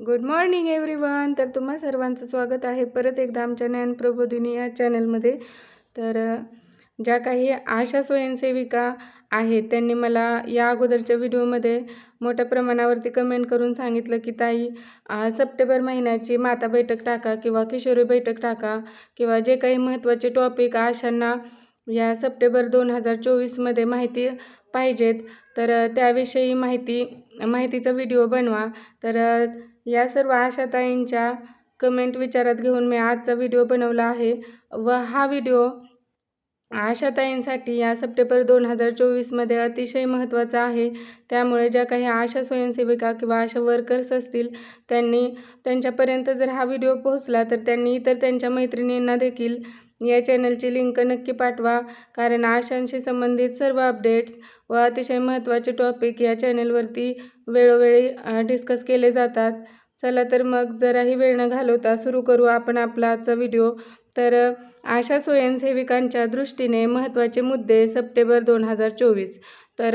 Good morning everyone तर तुम्हा सर्वांचं स्वागत आहे. परत एकदा आमच्या ज्ञान प्रबोधिनी या चॅनलमध्ये. तर ज्या काही आशा स्वयंसेविका आहेत त्यांनी मला या अगोदरच्या व्हिडिओमध्ये मोठ्या प्रमाणावरती कमेंट करून सांगितलं की ताई सप्टेंबर महिन्याची माता बैठक टाका किंवा किशोरी बैठक टाका किंवा जे काही महत्त्वाचे टॉपिक आशांना या सप्टेंबर दोन हजार चोवीसमध्ये माहिती पाहिजेत तर त्याविषयी माहिती माहितीचा व्हिडिओ बनवा. तर या सर्व आशाताईंच्या कमेंट विचारात घेऊन मी आजचा व्हिडिओ बनवला आहे. व हा व्हिडिओ आशाताईंसाठी या सप्टेंबर दोन हजार चोवीसमध्ये अतिशय महत्त्वाचा आहे. त्यामुळे ज्या काही आशा स्वयंसेविका किंवा आशा वर्कर्स असतील त्यांनी त्यांच्यापर्यंत जर हा व्हिडिओ पोहोचला तर त्यांनी इतर त्यांच्या मैत्रिणींना देखील या चॅनलची लिंक नक्की पाठवा. कारण आशांशी संबंधित सर्व अपडेट्स व अतिशय महत्त्वाचे टॉपिक या चॅनलवरती वेळोवेळी डिस्कस केले जातात. चला तर मग जराही वेळ न घालवता सुरू करू आपण आपला आजचा व्हिडिओ तर आशा स्वयंसेविकांच्या दृष्टीने महत्त्वाचे मुद्दे सप्टेंबर दोन हजार चोवीस. तर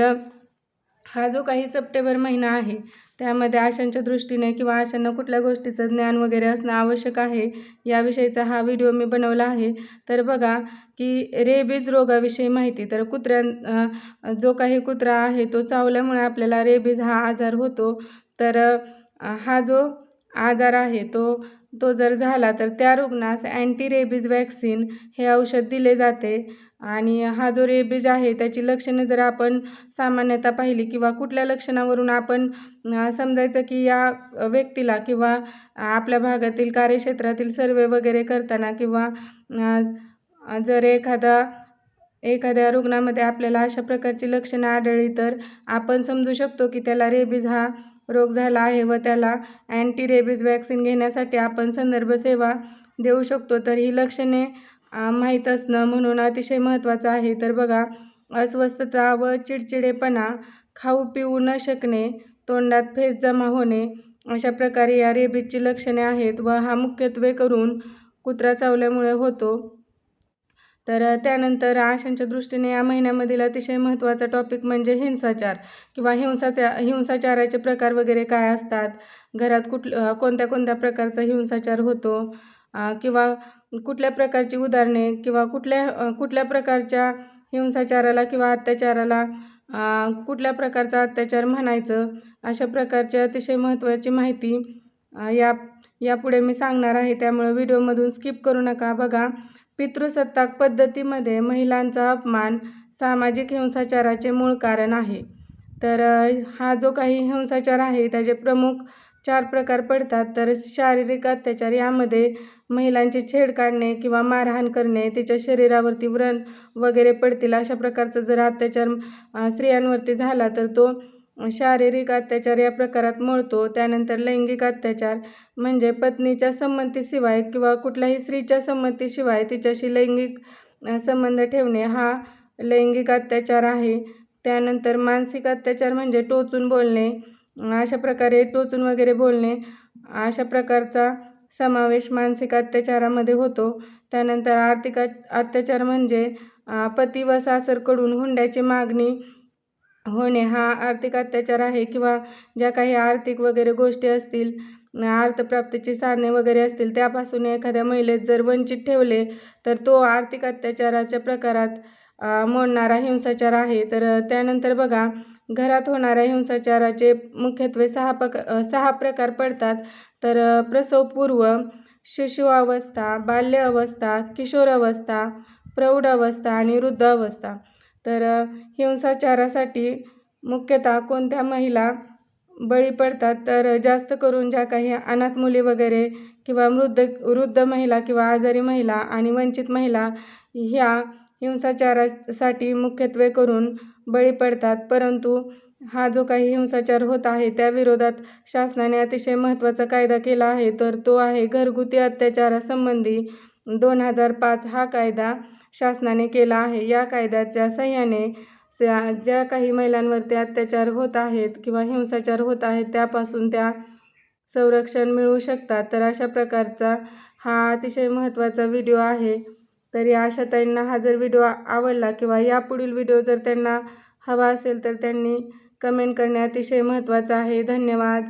हा जो काही सप्टेंबर महिना आहे त्यामध्ये आशांच्या दृष्टीने किंवा आशांना कुठल्या गोष्टीचं ज्ञान वगैरे असणं आवश्यक आहे याविषयीचा हा व्हिडिओ मी बनवला आहे. तर बघा की रेबीज रोगाविषयी माहिती. तर कुत्र्यां जो काही कुत्रा आहे तो चावल्यामुळे आपल्याला रेबीज हा आजार होतो. तर हा जो आजार आहे तो तो जर झाला तर त्या रुग्णास अँटी रेबीज वॅक्सिन हे औषध दिले जाते. आणि हा जो रेबीज आहे त्याची लक्षणं जर आपण सामान्यतः पाहिली किंवा कुठल्या लक्षणावरून आपण समजायचं की या व्यक्तीला किंवा आपल्या भागातील कार्यक्षेत्रातील सर्वे वगैरे करताना किंवा जर एखादा एखाद्या रुग्णामध्ये आपल्याला अशा प्रकारची लक्षणं आढळली तर आपण समजू शकतो की त्याला रेबीज हा रोग झाला आहे व त्याला अँटी रेबीज वॅक्सिन घेण्यासाठी आपण संदर्भ सेवा देऊ शकतो. तर ही लक्षणे माहीत असणं म्हणून अतिशय महत्त्वाचं आहे. तर बघा अस्वस्थता व चिडचिडेपणा खाऊ पिऊ न शकणे तोंडात फेस जमा होणे अशा प्रकारे या रेबीजची लक्षणे आहेत व हा मुख्यत्वे करून कुत्रा चावल्यामुळे होतो. तर त्यानंतर आशांच्या दृष्टीने या महिन्यामधील अतिशय महत्त्वाचा टॉपिक म्हणजे हिंसाचार किंवा हिंसाचा हिंसाचाराचे प्रकार वगैरे काय असतात? घरात कुठ कोणत्या कोणत्या प्रकारचा हिंसाचार होतो? किंवा कुठल्या प्रकारची उदाहरणे किंवा कुठल्या कुठल्या प्रकारच्या हिंसाचाराला किंवा अत्याचाराला कुठल्या प्रकारचा अत्याचार म्हणायचं अशा प्रकारची अतिशय महत्त्वाची माहिती या यापुढे मी सांगणार आहे. त्यामुळे व्हिडिओमधून स्किप करू नका. बघा पितृसत्ताक पद्धतीमध्ये महिलांचा अपमान सामाजिक हिंसाचाराचे मूळ कारण आहे. तर हा जो काही हिंसाचार आहे त्याचे प्रमुख चार प्रकार पडतात. तर शारीरिक अत्याचार यामध्ये महिलांची छेड काढणे किंवा मारहाण करणे तिच्या शरीरावरती व्रण वगैरे पडतील अशा प्रकारचा जर अत्याचार स्त्रियांवरती झाला तर तो शारीरिक अत्याचार या प्रकारात मोडतो त्यानंतर लैंगिक अत्याचार म्हणजे पत्नीच्या संमतीशिवाय किंवा कुठल्याही स्त्रीच्या संमतीशिवाय तिच्याशी लैंगिक संबंध ठेवणे हा लैंगिक अत्याचार आहे. त्यानंतर मानसिक अत्याचार म्हणजे टोचून बोलणे अशा प्रकारे टोचून वगैरे बोलणे अशा प्रकारचा समावेश मानसिक अत्याचारामध्ये होतो. त्यानंतर आर्थिक अत्याचार म्हणजे पती व सासरकडून हुंड्याची मागणी होणे हा आर्थिक अत्याचार आहे किंवा ज्या काही आर्थिक वगैरे गोष्टी असतील अर्थप्राप्तीची साधने वगैरे असतील त्यापासून एखाद्या महिलेत जर वंचित ठेवले तर तो आर्थिक अत्याचाराच्या प्रकारात मोडणारा हिंसाचार आहे. तर त्यानंतर बघा घरात होणाऱ्या हिंसाचाराचे मुख्यत्वे सहा पक सहा प्रकार पडतात. तर प्रसवपूर्व शिशु अवस्था बाल्य अवस्था किशोर अवस्था प्रौढ अवस्था आणि वृद्ध अवस्था तर हिंसाचारासाठी मुख्यतः कोणत्या महिला बळी पडतात? तर जास्त करून ज्या काही अनाथ मुली वगैरे किंवा वृद्ध वृद्ध महिला किंवा आजारी महिला आणि वंचित महिला ह्या हिंसाचारासाठी मुख्यत्वे करून बळी पडतात परंतु हा जो काही हिंसाचार होत आहे त्या विरोधात शासनाने अतिशय महत्त्वाचा कायदा केला आहे तर तो आहे घरगुती अत्याचारासंबंधी दोन हजार पाच हा कायदा शासनाने केला आहे. या कायद्याच्या सहाय्याने स- ज्या काही महिलांवरती अत्याचार होत आहेत किंवा हिंसाचार होत आहेत त्यापासून त्या संरक्षण मिळू शकतात. तर अशा प्रकारचा हा अतिशय महत्त्वाचा व्हिडिओ आहे. तरी आशाताईंना हा जर व्हिडिओ आवडला किंवा यापुढील व्हिडिओ जर त्यांना हवा असेल तर त्यांनी कमेंट करणे अतिशय महत्त्वाचं आहे. धन्यवाद.